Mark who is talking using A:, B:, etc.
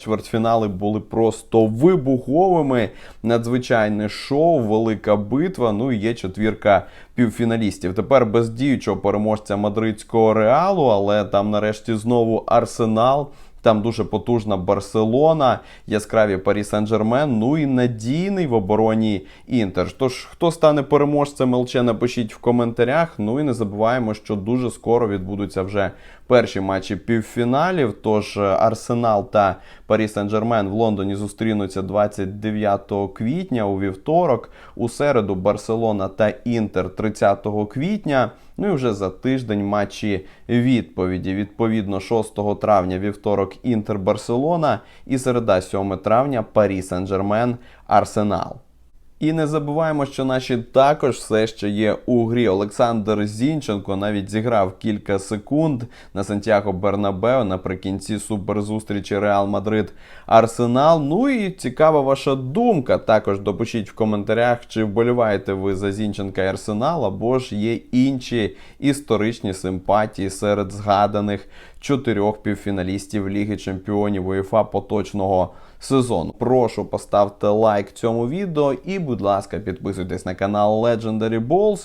A: Чвертьфінали були просто вибуховими. Надзвичайне шоу, велика битва. Ну і є четвірка півфіналістів. Тепер без діючого переможця мадридського реалу, але там нарешті знову арсенал. Там дуже потужна Барселона, яскраві Парі Сен-Жермен, ну і надійний в обороні Інтер. Тож, хто стане переможцем ЛЧ, напишіть в коментарях. Ну і не забуваємо, що дуже скоро відбудуться вже перші матчі півфіналів. Тож е, Арсенал та Парі Сен-Жермен в Лондоні зустрінуться 29 квітня у вівторок. У середу Барселона та Інтер 30 квітня. Ну і вже за тиждень матчі відповіді. Відповідно, 6 травня вівторок Інтер Барселона і середа 7 травня Парі Сен-Жермен Арсенал. І не забуваємо, що наші також все ще є у грі. Олександр Зінченко навіть зіграв кілька секунд на Сантьяго Бернабео наприкінці суперзустрічі Реал Мадрид Арсенал. Ну і цікава ваша думка. Також допишіть в коментарях, чи вболіваєте ви за Зінченка і Арсенал, або ж є інші історичні симпатії серед згаданих чотирьох півфіналістів Ліги Чемпіонів УЄФА поточного сезону. Прошу поставте лайк цьому відео і, будь ласка, підписуйтесь на канал Legendary Balls.